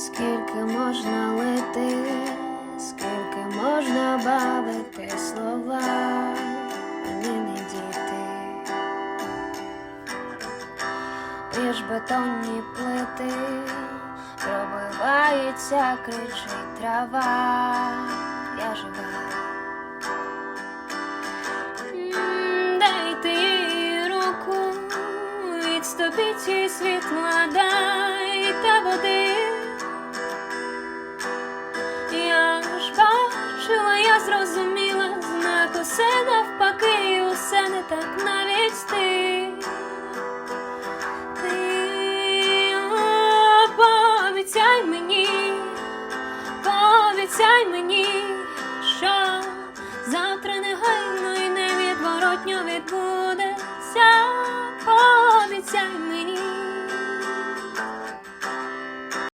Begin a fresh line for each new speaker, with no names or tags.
Скільки можна лити, скільки можна бавити слова, вони не діти. Між бетонні плити пробивається, кричить трава, я жива.
Дайте руку, відступіть їй
світла,
дайте
зрозуміла, знак усе
навпаки,
і усе не так навіть ти.
Ти
о, пообіцяй
мені,
пообіцяй мені, що завтра
негайно і невідворотньо відбудеться